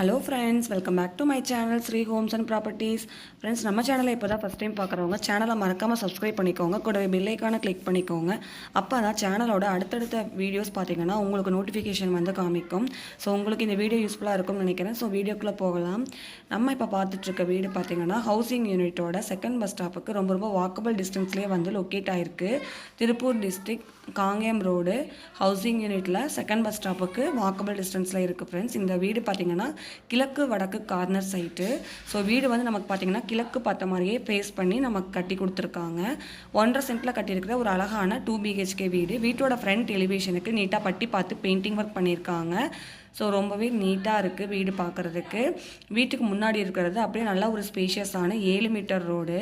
Hello friends welcome back to my channel Sri homes and properties friends நம்ம சேனலை இப்போ தான் ஃபஸ்ட் டைம் பார்க்குறவங்க சேனலை மறக்காமல் சப்ஸ்கிரைப் பண்ணிக்கோங்க. கூடவே பில்லைக்கான கிளிக் பண்ணிக்கோங்க. அப்போ தான் சேனலோட அடுத்தடுத்த வீடியோஸ் பார்த்தீங்கன்னா உங்களுக்கு நோட்டிஃபிகேஷன் வந்து காமிக்கும். ஸோ உங்களுக்கு இந்த வீடியோ யூஸ்ஃபுல்லாக இருக்கும்னு நினைக்கிறேன். ஸோ வீடியோக்குள்ளே போகலாம். நம்ம இப்போ பார்த்துட்ருக்க வீடு பார்த்தீங்கன்னா ஹவுசிங் யூனிட்டோட செகண்ட் பஸ் ஸ்டாப்புக்கு ரொம்ப ரொம்ப வாக்கபிள் டிஸ்டன்ஸ்லேயே வந்து லொக்கேட் ஆகிருக்கு Tiruppur district Kangeyam road housing யூனிட்டில் செகண்ட் பஸ் ஸ்டாப்புக்கு வாக்கபிள் டிஸ்டன்ஸில் இருக்குது ஃப்ரெண்ட்ஸ் இந்த வீடு பார்த்தீங்கன்னா கிழக்கு வடக்கு கார்னர் சைட்டு ஸோ வீடு வந்து நமக்கு பார்த்தீங்கன்னா கிழக்கு பார்த்த மாதிரியே ஃபேஸ் பண்ணி நமக்கு கட்டி கொடுத்துருக்காங்க. ஒன்றரை சென்ட்டில் கட்டியிருக்கிற ஒரு அழகான டூ பிஹெச்கே வீடு. வீட்டோட ஃப்ரண்ட் எலிவேஷனுக்கு நீட்டாக பட்டி பார்த்து பெயிண்டிங் ஒர்க் பண்ணியிருக்காங்க. ஸோ ரொம்பவே நீட்டாக இருக்குது வீடு பார்க்குறதுக்கு வீட்டுக்கு முன்னாடி இருக்கிறது அப்படியே நல்லா ஒரு ஸ்பேஷியஸான ஏழு மீட்டர் ரோடு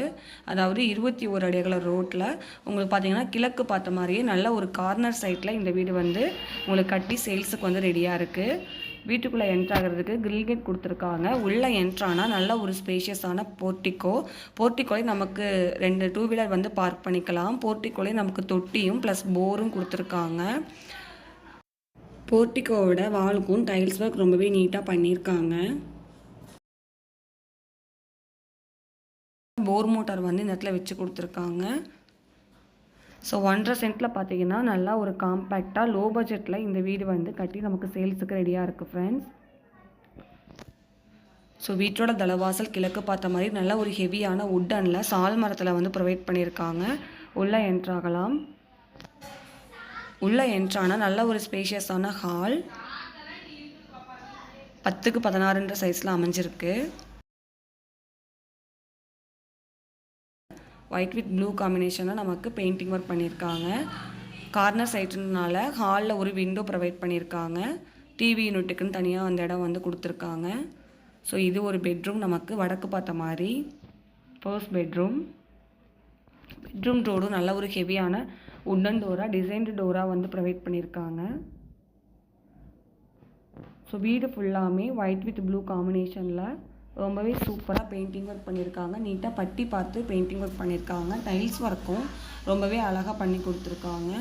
அதாவது இருபத்தி ஒரு அடிகள ரோட்டில் உங்களுக்கு பார்த்தீங்கன்னா கிழக்கு பார்த்த மாதிரியே நல்ல ஒரு கார்னர் சைட்டில் இந்த வீடு வந்து உங்களுக்கு கட்டி சேல்ஸுக்கு வந்து ரெடியாக இருக்குது வீட்டுக்குள்ளே என்ட்ரு ஆகிறதுக்கு கிரில் கேட் கொடுத்துருக்காங்க. உள்ளே என்ட்ரானால் நல்ல ஒரு ஸ்பேஷியஸான போர்ட்டிக்கோ போர்ட்டிக்கோலே நமக்கு ரெண்டு டூ வீலர் வந்து பார்க் பண்ணிக்கலாம். போர்ட்டிக்கோலே நமக்கு தொட்டியும் ப்ளஸ் போரும் கொடுத்துருக்காங்க. போர்ட்டிக்கோவோட வாலுக்கும் டைல்ஸ் ஒர்க் ரொம்பவே நீட்டாக பண்ணியிருக்காங்க போர் மோட்டார் வந்து இந்த இடத்துல வச்சு கொடுத்துருக்காங்க. ஸோ ஒன்றரை சென்ட்டில் பார்த்தீங்கன்னா நல்லா ஒரு காம்பேக்டாக லோ பட்ஜெட்டில் இந்த வீடு வந்து கட்டி நமக்கு சேல்ஸுக்கு ரெடியாக இருக்குது ஃப்ரெண்ட்ஸ் ஸோ வீட்டோட தலைவாசல் கிழக்கு பார்த்த மாதிரி நல்ல ஒரு ஹெவியான உட்டனில் சால் மரத்தில் வந்து ப்ரொவைட் பண்ணியிருக்காங்க உள்ளே என்ட்ராகலாம் உள்ளே என்ட்ரான நல்ல ஒரு ஸ்பேஷியஸான ஹால் பத்துக்கு பதினாறுன்ற சைஸில் அமைஞ்சிருக்கு. ஒயிட் வித் ப்ளூ காம்பினேஷனில் நமக்கு பெயிண்டிங் ஒர்க் பண்ணியிருக்காங்க கார்னர் சைட்டுனால ஹாலில் ஒரு விண்டோ ப்ரொவைட் பண்ணியிருக்காங்க டிவி யூனிட்டுக்குன்னு தனியாக அந்த இடம் வந்து கொடுத்துருக்காங்க. ஸோ இது ஒரு பெட்ரூம் நமக்கு வடக்கு பார்த்த மாதிரி. ஃபர்ஸ்ட் பெட்ரூம் பெட்ரூம் ரோடும் நல்ல ஒரு ஹெவியான உட்டன் டோராக டிசைன்டு டோராக வந்து ப்ரொவைட் பண்ணியிருக்காங்க ஸோ வீடு ஃபுல்லாமே ஒயிட் வித் ப்ளூ காம்பினேஷனில் ரொம்பவே சூப்பராக பெயிண்டிங் ஒர்க் பண்ணியிருக்காங்க நீட்டாக பட்டி பார்த்து பெயிண்டிங் ஒர்க் பண்ணியிருக்காங்க டைல்ஸ் ஒர்க்கும் ரொம்பவே அழகாக பண்ணி கொடுத்துருக்காங்க.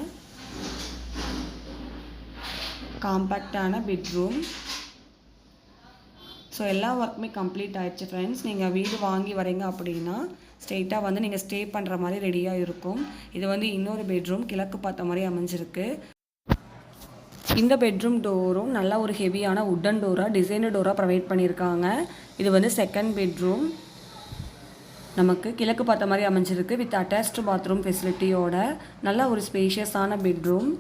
காம்பேக்டான பெட்ரூம் ஸோ எல்லா ஒர்க்குமே கம்ப்ளீட் ஆயிடுச்சு ஃப்ரெண்ட்ஸ் நீங்கள் வீடு வாங்கி வரீங்க அப்படின்னா ஸ்ட்ரெயிட்டாக வந்து நீங்கள் ஸ்டே பண்ணுற மாதிரி ரெடியாக இருக்கும். இது வந்து இன்னொரு பெட்ரூம் கிழக்கு பார்த்த மாதிரி அமைஞ்சிருக்கு. இந்த பெட்ரூம் டோரும் நல்லா ஒரு ஹெவியான உட்டன் டோராக டிசைனர் டோராக ப்ரொவைட் பண்ணியிருக்காங்க. இது வந்து செகண்ட் பெட்ரூம் நமக்கு கிழக்கு பார்த்த மாதிரி அமைஞ்சிருக்கு வித் அட்டாச்டு பாத்ரூம் ஃபெசிலிட்டியோட நல்ல ஒரு ஸ்பேஷியஸான பெட்ரூம்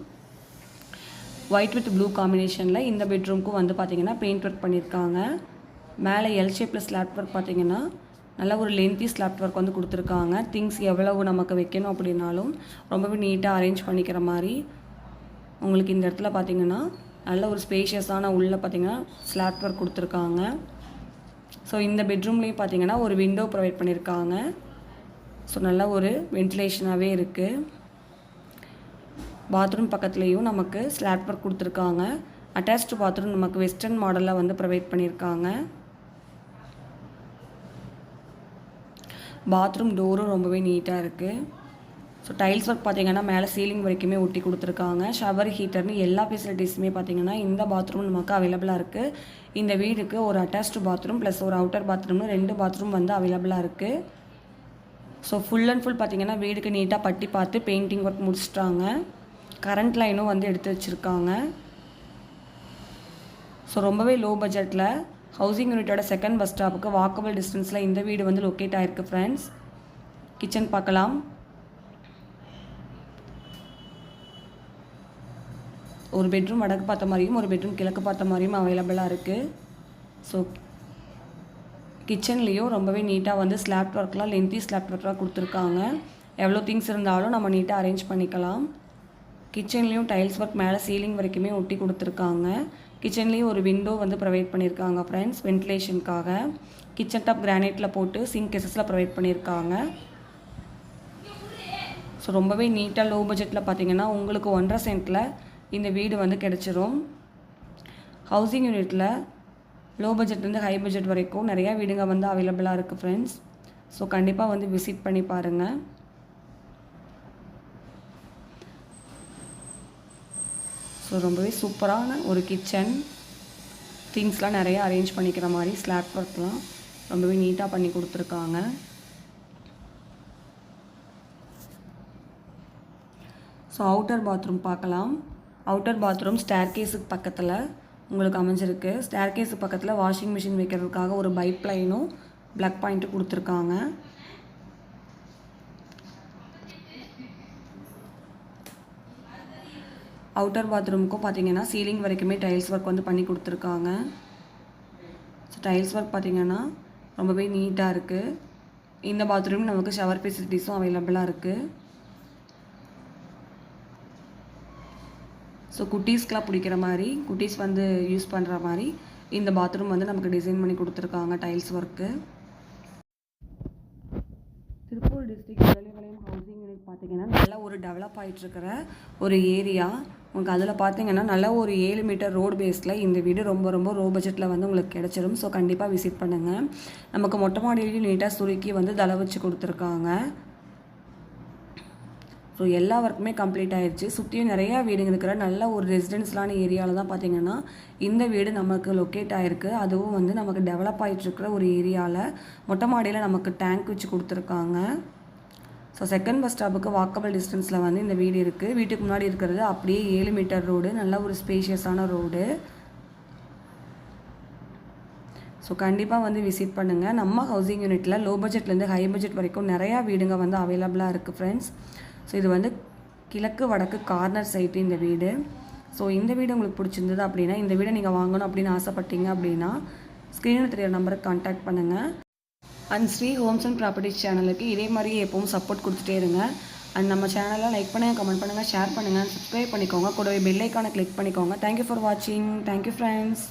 ஒயிட் வித் ப்ளூ காம்பினேஷனில் இந்த பெட்ரூம்க்கும் வந்து பார்த்திங்கன்னா பெயிண்ட் ஒர்க் பண்ணியிருக்காங்க. மேலே எல் ஷேப்பில் ஸ்லாப் ஒர்க் பார்த்தீங்கன்னா நல்ல ஒரு லென்த்தி ஸ்லாப் ஒர்க் வந்து கொடுத்துருக்காங்க. திங்ஸ் எவ்வளவு நமக்கு வைக்கணும் அப்படின்னாலும் ரொம்பவே நீட்டாக அரேஞ்ச் பண்ணிக்கிற மாதிரி உங்களுக்கு இந்த இடத்துல பார்த்தீங்கன்னா நல்ல ஒரு ஸ்பேஷியஸான உள்ளே பார்த்தீங்கன்னா ஸ்லாப் ஒர்க் கொடுத்துருக்காங்க. ஸோ இந்த பெட்ரூம்லேயும் பார்த்தீங்கன்னா ஒரு விண்டோ ப்ரொவைட் பண்ணியிருக்காங்க ஸோ நல்ல ஒரு வென்டிலேஷனாகவே இருக்குது பாத்ரூம் பக்கத்துலேயும் நமக்கு ஸ்லாட் ஒர்க் கொடுத்துருக்காங்க. அட்டாச்டு பாத்ரூம் நமக்கு வெஸ்டர்ன் மாடலில் வந்து ப்ரொவைட் பண்ணியிருக்காங்க பாத்ரூம் டோரும் ரொம்பவே நீட்டாக இருக்குது ஸோ டைல்ஸ் ஒர்க் பார்த்தீங்கன்னா மேலே சீலிங் வரைக்குமே ஒட்டி கொடுத்துருக்காங்க. ஷவர் ஹீட்டர்னு எல்லா ஃபெசிலிட்டிஸுமே பார்த்தீங்கன்னா இந்த பாத்ரூம் நமக்கு அவைலபிளாக இருக்குது இந்த வீடுக்கு ஒரு அட்டாச்டு பாத்ரூம் ப்ளஸ் ஒரு அவுட்டர் பாத்ரூம்னு ரெண்டு பாத்ரூம் வந்து அவைலபிளாக இருக்குது ஸோ ஃபுல் அண்ட் ஃபுல் பார்த்தீங்கன்னா வீடுக்கு நீட்டாக பட்டி பார்த்து பெயிண்டிங் ஒர்க் முடிச்சிட்டாங்க. கரண்ட் லைனும் வந்து எடுத்து வச்சுருக்காங்க. ஸோ ரொம்பவே லோ பட்ஜெட்டில் ஹவுசிங் யூனிட்டோட செகண்ட் பஸ் ஸ்டாப்புக்கு வாக்கபிள் டிஸ்டன்ஸில் இந்த வீடு வந்து லொக்கேட் ஆகிருக்கு ஃப்ரெண்ட்ஸ் கிச்சன் பார்க்கலாம். ஒரு பெட்ரூம் வடக்கு பார்த்த மாதிரியும் ஒரு பெட்ரூம் கிழக்கு பார்த்த மாதிரியும் அவைலபிளாக இருக்குது ஸோ கிச்சன்லேயும் ரொம்பவே நீட்டாக வந்து ஸ்லாப் ஒர்க்லாம் லென்த்தி ஸ்லாப் ஒர்க்லாம் கொடுத்துருக்காங்க. எவ்வளோ திங்ஸ் இருந்தாலும் நம்ம நீட்டாக அரேஞ்ச் பண்ணிக்கலாம். கிச்சன்லேயும் டைல்ஸ் ஒர்க் மேலே சீலிங் வரைக்குமே ஒட்டி கொடுத்துருக்காங்க. கிச்சன்லேயும் ஒரு விண்டோ வந்து ப்ரொவைட் பண்ணியிருக்காங்க ஃப்ரெண்ட்ஸ் வென்டிலேஷனுக்காக கிச்சன் டாப் கிரானைட்டில் போட்டு சிங்க் கெசஸில் ப்ரொவைட் பண்ணியிருக்காங்க ஸோ ரொம்பவே நீட்டாக லோ பட்ஜெட்டில் பார்த்தீங்கன்னா உங்களுக்கு ஒன்றரை சென்ட்டில் இந்த வீடு வந்து கிடச்சிரும். ஹவுசிங் யூனிட்டில் லோ பட்ஜெட்லேருந்து ஹை பட்ஜெட் வரைக்கும் நிறையா வீடுங்க வந்து அவைலபிளாக இருக்குது ஃப்ரெண்ட்ஸ் ஸோ கண்டிப்பாக வந்து விசிட் பண்ணி பாருங்கள் ஸோ ரொம்பவே சூப்பரான ஒரு கிச்சன் திங்ஸ்லாம் நிறைய அரேஞ்ச் பண்ணிக்கிற மாதிரி ஸ்லாப் ஒர்க்லாம் ரொம்பவே நீட்டாக பண்ணி கொடுத்துருக்காங்க. ஸோ அவுட்டர் பாத்ரூம் பார்க்கலாம். அவுட்டர் பாத்ரூம் ஸ்டேர் கேஸுக்கு பக்கத்தில் உங்களுக்கு அமைஞ்சிருக்கு. ஸ்டேர் கேஸுக்கு பக்கத்தில் வாஷிங் மிஷின் வைக்கிறதுக்காக ஒரு பைப் லைனும் ப்ளக் பாயிண்ட்டும் கொடுத்துருக்காங்க. அவுட்டர் பாத்ரூமுக்கும் பார்த்தீங்கன்னா சீலிங் வரைக்குமே டைல்ஸ் ஒர்க் வந்து பண்ணி கொடுத்துருக்காங்க. ஸோ டைல்ஸ் ஒர்க் பார்த்தீங்கன்னா ரொம்பவே நீட்டாக இருக்குது இந்த பாத்ரூம் நமக்கு ஷவர் ஃபெசிலிட்டிஸும் அவைலபிளாக இருக்குது ஸோ குட்டீஸ்க்கெலாம் பிடிக்கிற மாதிரி குட்டீஸ் வந்து யூஸ் பண்ணுற மாதிரி இந்த பாத்ரூம் வந்து நமக்கு டிசைன் பண்ணி கொடுத்துருக்காங்க tiles work Tiruppur district Muthalipalayam housing unit பார்த்தீங்கன்னா நல்லா ஒரு டெவலப் ஆகிட்டு இருக்கிற ஒரு ஏரியா உங்களுக்கு அதில் பார்த்தீங்கன்னா நல்ல ஒரு ஏழு மீட்டர் ரோடு பேஸில் இந்த வீடு ரொம்ப ரொம்ப ரோ பட்ஜெட்டில் வந்து உங்களுக்கு கிடச்சிரும். ஸோ கண்டிப்பாக விசிட் பண்ணுங்கள் நமக்கு மொட்டை மாடியிலையும் நீட்டாக சுருக்கி வந்து தலை வச்சு கொடுத்துருக்காங்க. ஸோ எல்லா ஒர்க்குமே கம்ப்ளீட் ஆயிடுச்சு சுற்றியும் நிறையா வீடுங்க இருக்கிற நல்ல ஒரு ரெசிடென்ஸ்லான ஏரியாவில் தான் பார்த்தீங்கன்னா இந்த வீடு நமக்கு லொக்கேட் ஆகிருக்கு அதுவும் வந்து நமக்கு டெவலப் ஆகிட்டு இருக்கிற ஒரு ஏரியாவில் மொட்டை மாடியில் நமக்கு டேங்க் வச்சு கொடுத்துருக்காங்க. ஸோ செகண்ட் பஸ் ஸ்டாப்புக்கு வாக்கபிள் டிஸ்டன்ஸில் வந்து இந்த வீடு இருக்குது வீட்டுக்கு முன்னாடி இருக்கிறது அப்படியே ஏழு மீட்டர் ரோடு நல்ல ஒரு ஸ்பேஷியஸான ரோடு ஸோ கண்டிப்பாக வந்து விசிட் பண்ணுங்கள் நம்ம ஹவுசிங் யூனிட்டில் லோ பட்ஜெட்லேருந்து ஹை பட்ஜெட் வரைக்கும் நிறையா வீடுங்க வந்து அவைலபிளாக இருக்குது ஃப்ரெண்ட்ஸ் ஸோ இது வந்து கிழக்கு வடக்கு கார்னர் சைட்டு இந்த வீடு. ஸோ இந்த வீடு உங்களுக்கு பிடிச்சிருந்தது அப்படின்னா இந்த வீடை நீங்கள் வாங்கணும் அப்படின்னு ஆசைப்பட்டீங்க அப்படின்னா ஸ்க்ரீனில் தெரியிற நம்பருக்கு கான்டாக்ட் பண்ணுங்கள் and Sri homes and properties சேனலுக்கு இதே மாதிரி எப்பவும் சப்போர்ட் கொடுத்துட்டே இருங்க. அண்ட் நம்ம சேனலை லைக் பண்ணுங்கள் கமெண்ட் பண்ணுங்கள் ஷேர் பண்ணுங்கள் சப்ஸ்கிரைப் பண்ணிக்கோங்க. கூடவே பெல் ஐக்கானை கிளிக் பண்ணிக்கோங்க. தேங்க்யூ ஃபார் வாட்சிங் தேங்க்யூ ஃப்ரெண்ட்ஸ்